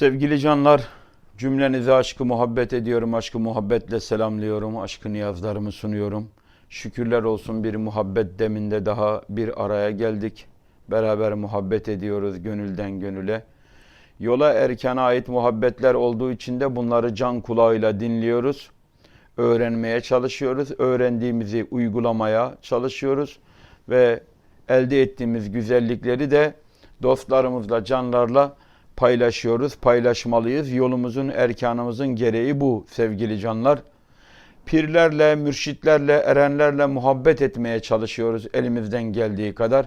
Sevgili canlar, cümlenize aşkı muhabbet ediyorum, aşkı muhabbetle selamlıyorum, aşkı niyazlarımı sunuyorum. Şükürler olsun bir muhabbet deminde daha bir araya geldik. Beraber muhabbet ediyoruz gönülden gönüle. Yola erkana ait muhabbetler olduğu için de bunları can kulağıyla dinliyoruz. Öğrenmeye çalışıyoruz. Öğrendiğimizi uygulamaya çalışıyoruz. Ve elde ettiğimiz güzellikleri de dostlarımızla, canlarla paylaşıyoruz, paylaşmalıyız. Yolumuzun, erkanımızın gereği bu sevgili canlar. Pirlerle, mürşitlerle, erenlerle muhabbet etmeye çalışıyoruz elimizden geldiği kadar.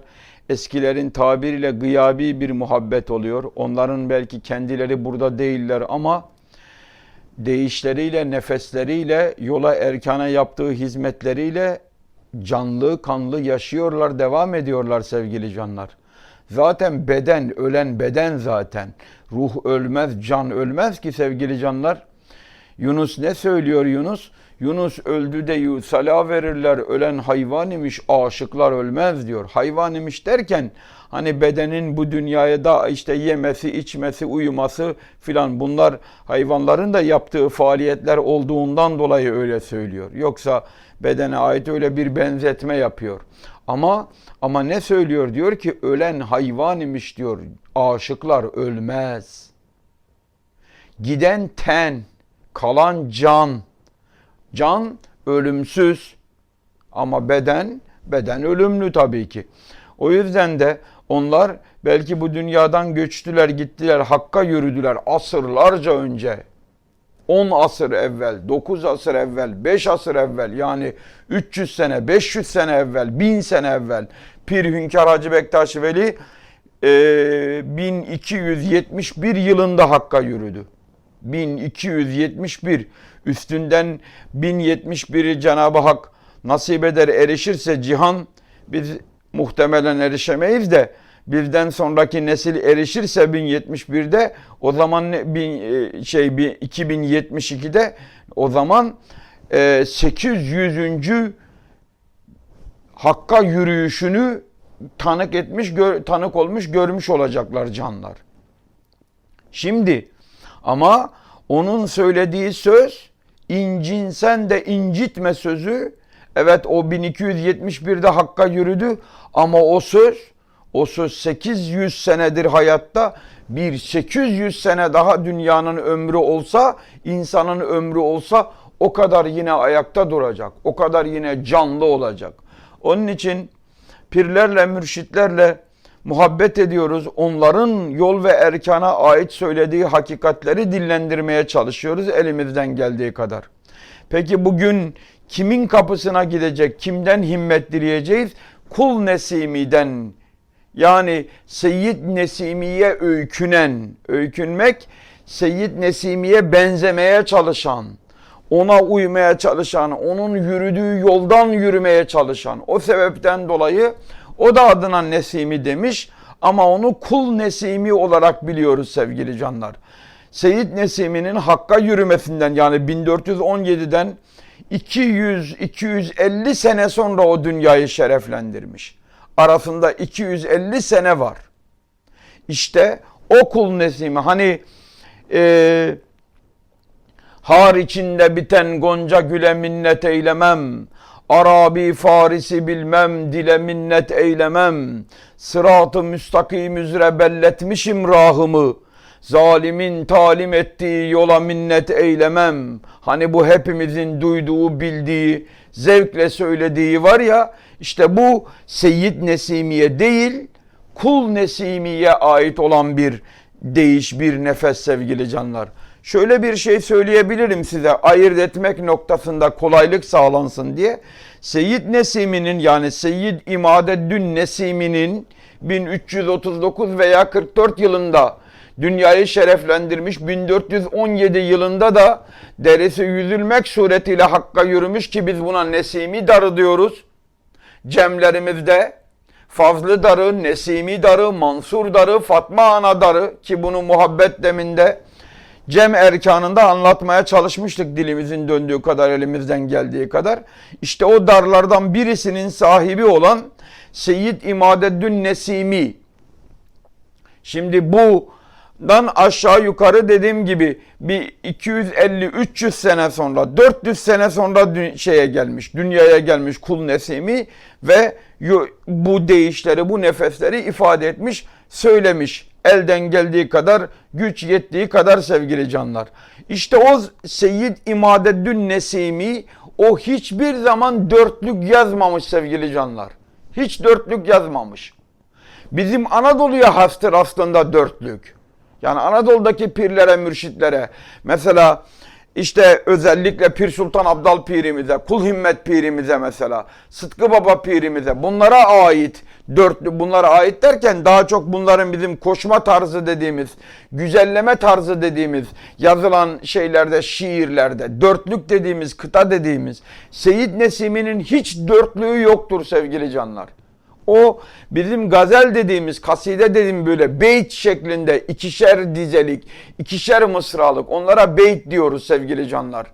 Eskilerin tabiriyle gıyabi bir muhabbet oluyor. Onların belki kendileri burada değiller ama değişleriyle, nefesleriyle, yola erkana yaptığı hizmetleriyle canlı, kanlı yaşıyorlar, devam ediyorlar sevgili canlar. Zaten beden, ölen beden zaten. Ruh ölmez, can ölmez ki sevgili canlar. Yunus ne söylüyor Yunus? Yunus öldü de sala verirler, ölen hayvan imiş, aşıklar ölmez diyor. Hayvan imiş derken hani bedenin bu dünyaya da işte yemesi, içmesi, uyuması filan bunlar hayvanların da yaptığı faaliyetler olduğundan dolayı öyle söylüyor. Yoksa bedene ait öyle bir benzetme yapıyor. Ama ama ne söylüyor? Diyor ki ölen hayvan imiş diyor. Aşıklar ölmez. Giden ten, kalan can. Can ölümsüz ama beden beden ölümlü tabii ki. O yüzden de onlar belki bu dünyadan göçtüler, gittiler, hakka yürüdüler asırlarca önce. 10 asır evvel, 9 asır evvel, 5 asır evvel yani 300 sene, 500 sene evvel, 1000 sene evvel Pir Hünkar Hacı Bektaş Veli e, 1271 yılında Hakk'a yürüdü. 1271 üstünden 1071'i Cenab-ı Hak nasip eder erişirse cihan biz muhtemelen erişemeyiz de birden sonraki nesil erişirse 1071'de o zaman bin, e, şey bir 2072'de o zaman e, 800. Hakka yürüyüşünü tanık etmiş, gör- tanık olmuş, görmüş olacaklar canlar. Şimdi ama onun söylediği söz incinsen de incitme sözü evet o 1271'de Hakk'a yürüdü ama o söz o söz 800 senedir hayatta bir 800 sene daha dünyanın ömrü olsa insanın ömrü olsa o kadar yine ayakta duracak. O kadar yine canlı olacak. Onun için pirlerle, mürşitlerle muhabbet ediyoruz. Onların yol ve erkana ait söylediği hakikatleri dillendirmeye çalışıyoruz elimizden geldiği kadar. Peki bugün kimin kapısına gidecek, kimden himmet dileyeceğiz? Kul Nesimi'den yani Seyyid Nesimi'ye öykünen, öykünmek Seyyid Nesimi'ye benzemeye çalışan, ona uymaya çalışan, onun yürüdüğü yoldan yürümeye çalışan. O sebepten dolayı o da adına Nesimi demiş ama onu kul Nesimi olarak biliyoruz sevgili canlar. Seyyid Nesimi'nin Hakk'a yürümesinden yani 1417'den 200-250 sene sonra o dünyayı şereflendirmiş. Arasında 250 sene var. İşte o kul Nesimi hani eee Har içinde biten gonca güle minnet eylemem. Arabi Farisi bilmem dile minnet eylemem. Sırat-ı müstakim üzere belletmişim rahımı. Zalimin talim ettiği yola minnet eylemem. Hani bu hepimizin duyduğu, bildiği, zevkle söylediği var ya, işte bu Seyyid Nesimiye değil, Kul Nesimiye ait olan bir değiş, bir nefes sevgili canlar. Şöyle bir şey söyleyebilirim size ayırt etmek noktasında kolaylık sağlansın diye. Seyyid Nesimi'nin yani Seyyid İmadeddin Nesimi'nin 1339 veya 44 yılında dünyayı şereflendirmiş 1417 yılında da derisi yüzülmek suretiyle Hakk'a yürümüş ki biz buna Nesimi darı diyoruz. Cemlerimizde Fazlı darı, Nesimi darı, Mansur darı, Fatma Ana darı ki bunu muhabbet deminde Cem erkanında anlatmaya çalışmıştık dilimizin döndüğü kadar elimizden geldiği kadar. İşte o darlardan birisinin sahibi olan Seyyid İmadeddin Nesimi. Şimdi bu dan aşağı yukarı dediğim gibi bir 250-300 sene sonra 400 sene sonra şeye gelmiş dünyaya gelmiş kul nesimi ve bu değişleri bu nefesleri ifade etmiş söylemiş elden geldiği kadar güç yettiği kadar sevgili canlar. İşte o Seyyid İmadeddin Nesimi o hiçbir zaman dörtlük yazmamış sevgili canlar. Hiç dörtlük yazmamış. Bizim Anadolu'ya hastır aslında dörtlük. Yani Anadolu'daki pirlere, mürşitlere. Mesela işte özellikle Pir Sultan Abdal pirimize, Kul Himmet pirimize mesela, Sıtkı Baba pirimize bunlara ait dörtlü bunlara ait derken daha çok bunların bizim koşma tarzı dediğimiz, güzelleme tarzı dediğimiz yazılan şeylerde, şiirlerde, dörtlük dediğimiz, kıta dediğimiz Seyit Nesimi'nin hiç dörtlüğü yoktur sevgili canlar. O bizim gazel dediğimiz, kaside dediğim böyle beyt şeklinde ikişer dizelik, ikişer mısralık onlara beyt diyoruz sevgili canlar.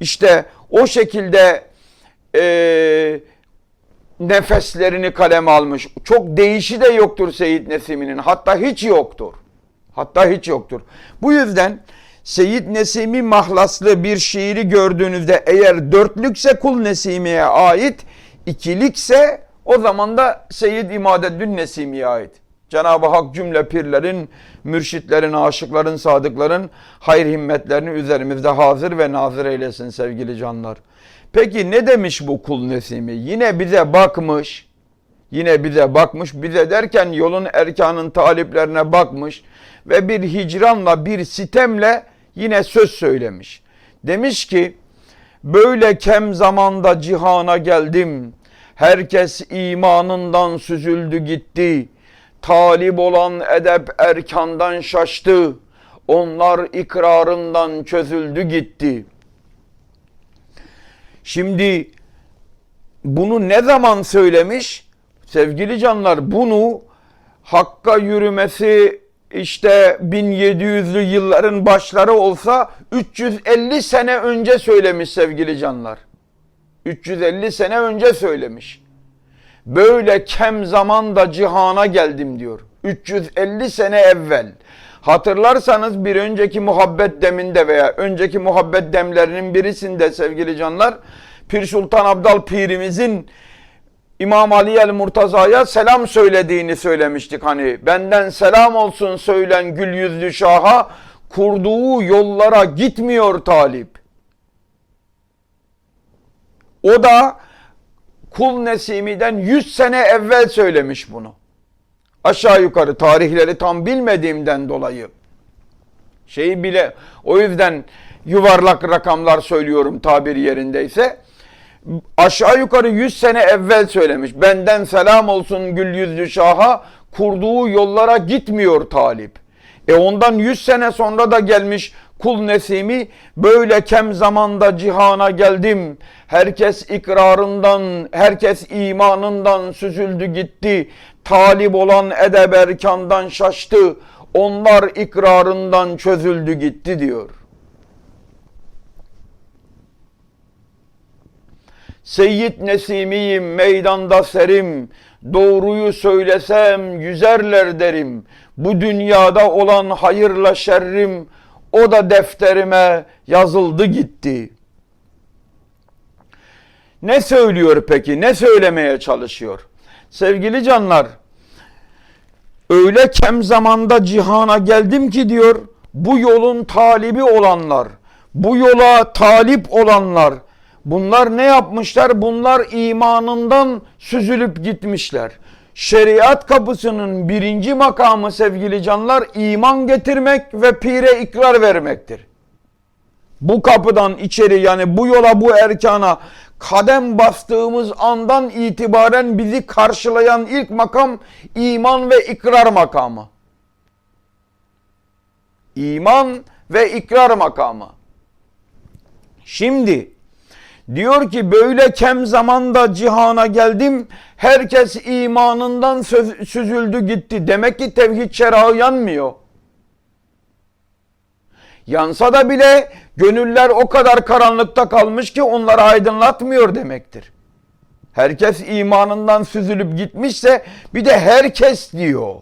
İşte o şekilde eee, nefeslerini kaleme almış. Çok değişi de yoktur Seyit Nesimi'nin. Hatta hiç yoktur. Hatta hiç yoktur. Bu yüzden Seyit Nesimi mahlaslı bir şiiri gördüğünüzde eğer dörtlükse Kul Nesimi'ye ait, ikilikse o zaman da Seyyid İmadeddin Nesimi'ye ait. Cenab-ı Hak cümle pirlerin, mürşitlerin, aşıkların, sadıkların hayır himmetlerini üzerimizde hazır ve nazır eylesin sevgili canlar. Peki ne demiş bu kul Nesimi? Yine bize bakmış, yine bize bakmış, bize derken yolun erkanın taliplerine bakmış ve bir hicranla, bir sitemle yine söz söylemiş. Demiş ki, böyle kem zamanda cihana geldim, herkes imanından süzüldü gitti, talip olan edep erkandan şaştı, onlar ikrarından çözüldü gitti.'' Şimdi bunu ne zaman söylemiş? Sevgili canlar bunu Hakka yürümesi işte 1700'lü yılların başları olsa 350 sene önce söylemiş sevgili canlar. 350 sene önce söylemiş. Böyle kem zamanda cihana geldim diyor. 350 sene evvel. Hatırlarsanız bir önceki muhabbet deminde veya önceki muhabbet demlerinin birisinde sevgili canlar Pir Sultan Abdal Pirimizin İmam Ali el Murtaza'ya selam söylediğini söylemiştik hani. Benden selam olsun söylen gül yüzlü şaha kurduğu yollara gitmiyor talip. O da Kul Nesimi'den 100 sene evvel söylemiş bunu. Aşağı yukarı tarihleri tam bilmediğimden dolayı. Şeyi bile o yüzden yuvarlak rakamlar söylüyorum tabiri yerindeyse. Aşağı yukarı 100 sene evvel söylemiş. Benden selam olsun gül yüzlü şaha kurduğu yollara gitmiyor talip. E ondan 100 sene sonra da gelmiş kul nesimi böyle kem zamanda cihana geldim. Herkes ikrarından, herkes imanından süzüldü gitti. Talip olan edeb erkandan şaştı. Onlar ikrarından çözüldü gitti diyor. Seyyid Nesimiyim meydanda serim, doğruyu söylesem yüzerler derim. Bu dünyada olan hayırla şerrim, o da defterime yazıldı gitti. Ne söylüyor peki? Ne söylemeye çalışıyor? Sevgili canlar, öyle kem zamanda cihana geldim ki diyor, bu yolun talibi olanlar, bu yola talip olanlar, Bunlar ne yapmışlar? Bunlar imanından süzülüp gitmişler. Şeriat kapısının birinci makamı sevgili canlar iman getirmek ve pire ikrar vermektir. Bu kapıdan içeri yani bu yola bu erkana kadem bastığımız andan itibaren bizi karşılayan ilk makam iman ve ikrar makamı. İman ve ikrar makamı. Şimdi Diyor ki böyle kem zamanda cihana geldim. Herkes imanından söz, süzüldü gitti. Demek ki tevhid çerağı yanmıyor. Yansa da bile gönüller o kadar karanlıkta kalmış ki onları aydınlatmıyor demektir. Herkes imanından süzülüp gitmişse bir de herkes diyor.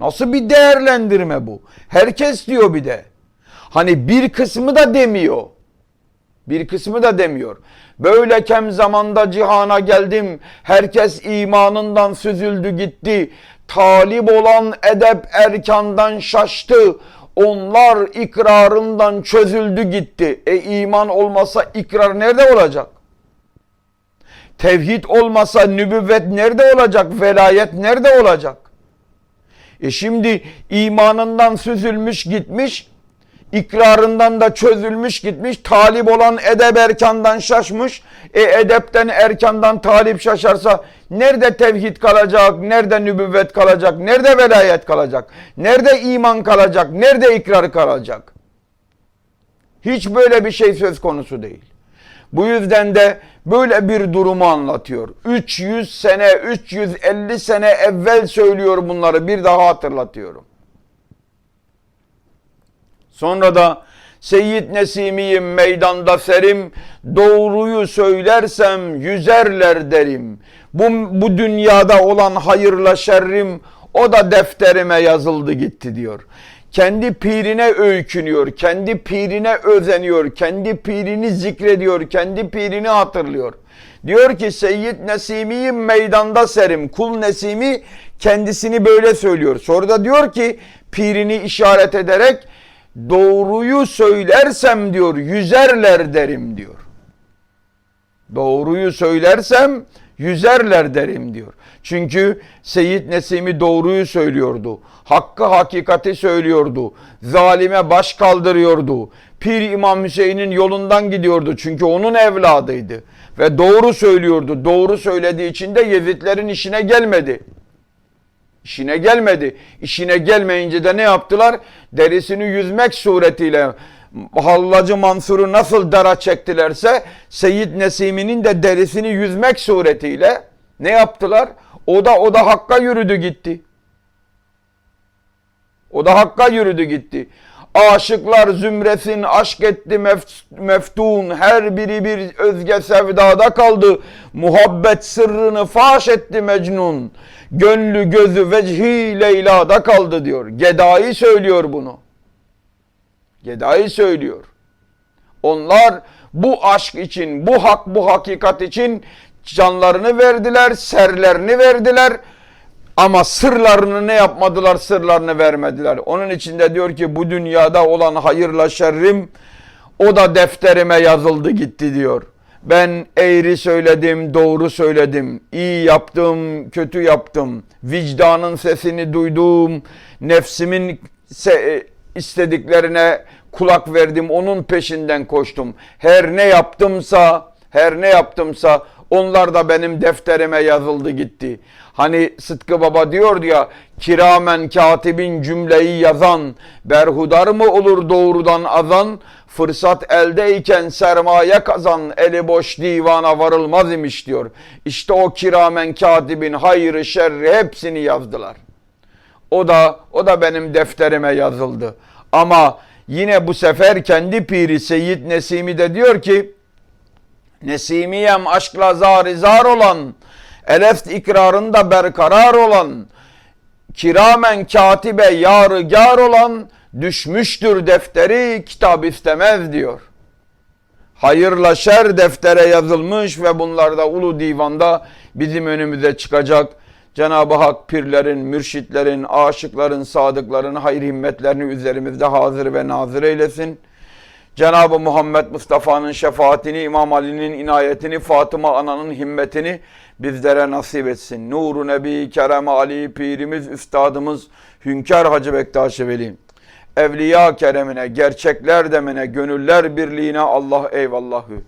Nasıl bir değerlendirme bu? Herkes diyor bir de. Hani bir kısmı da demiyor. Bir kısmı da demiyor. Böyle kem zamanda cihana geldim. Herkes imanından süzüldü gitti. Talip olan edep erkandan şaştı. Onlar ikrarından çözüldü gitti. E iman olmasa ikrar nerede olacak? Tevhid olmasa nübüvvet nerede olacak? Velayet nerede olacak? E şimdi imanından süzülmüş gitmiş, ikrarından da çözülmüş gitmiş, talip olan edep erkandan şaşmış. E edepten erkandan talip şaşarsa nerede tevhid kalacak, nerede nübüvvet kalacak, nerede velayet kalacak, nerede iman kalacak, nerede ikrar kalacak? Hiç böyle bir şey söz konusu değil. Bu yüzden de böyle bir durumu anlatıyor. 300 sene, 350 sene evvel söylüyor bunları. Bir daha hatırlatıyorum. Sonra da Seyyid Nesimiyim meydanda serim, doğruyu söylersem yüzerler derim. Bu, bu dünyada olan hayırla şerrim o da defterime yazıldı gitti diyor. Kendi pirine öykünüyor, kendi pirine özeniyor, kendi pirini zikrediyor, kendi pirini hatırlıyor. Diyor ki Seyyid Nesimiyim meydanda serim. Kul Nesimi kendisini böyle söylüyor. Sonra da diyor ki pirini işaret ederek doğruyu söylersem diyor yüzerler derim diyor. Doğruyu söylersem yüzerler derim diyor. Çünkü Seyyid Nesimi doğruyu söylüyordu. Hakkı hakikati söylüyordu. Zalime baş kaldırıyordu. Pir İmam Hüseyin'in yolundan gidiyordu. Çünkü onun evladıydı. Ve doğru söylüyordu. Doğru söylediği için de Yezidlerin işine gelmedi. İşine gelmedi. İşine gelmeyince de ne yaptılar? Derisini yüzmek suretiyle Hallacı Mansur'u nasıl dara çektilerse Seyyid Nesimi'nin de derisini yüzmek suretiyle ne yaptılar? O da o da Hakk'a yürüdü gitti. O da Hakk'a yürüdü gitti. Aşıklar zümresin aşk etti mef- meftun her biri bir özge sevdada kaldı. Muhabbet sırrını faş etti Mecnun. Gönlü gözü vecihi Leyla'da kaldı diyor. Gedai söylüyor bunu. Gedai söylüyor. Onlar bu aşk için, bu hak, bu hakikat için canlarını verdiler, serlerini verdiler. Ama sırlarını ne yapmadılar? Sırlarını vermediler. Onun için de diyor ki bu dünyada olan hayırla şerrim o da defterime yazıldı gitti diyor. Ben eğri söyledim, doğru söyledim. iyi yaptım, kötü yaptım. Vicdanın sesini duydum. Nefsimin se- istediklerine kulak verdim. Onun peşinden koştum. Her ne yaptımsa, her ne yaptımsa onlar da benim defterime yazıldı gitti. Hani Sıtkı Baba diyor ya kiramen katibin cümleyi yazan berhudar mı olur doğrudan azan fırsat eldeyken sermaye kazan eli boş divana varılmaz imiş diyor. İşte o kiramen katibin hayrı şerri hepsini yazdılar. O da o da benim defterime yazıldı. Ama yine bu sefer kendi piri Seyyid Nesimi de diyor ki Nesimiyem aşkla zarizar olan, eleft ikrarında berkarar olan, kiramen katibe yarıgar olan, düşmüştür defteri kitap istemez diyor. Hayırla şer deftere yazılmış ve bunlar da ulu divanda bizim önümüze çıkacak. Cenab-ı Hak pirlerin, mürşitlerin, aşıkların, sadıkların hayır himmetlerini üzerimizde hazır ve nazır eylesin. Cenab-ı Muhammed Mustafa'nın şefaatini, İmam Ali'nin inayetini, Fatıma Ana'nın himmetini bizlere nasip etsin. Nuru Nebi Kerem Ali Pirimiz, Üstadımız Hünkar Hacı Bektaş Veli. Evliya keremine, gerçekler demine, gönüller birliğine Allah eyvallahü.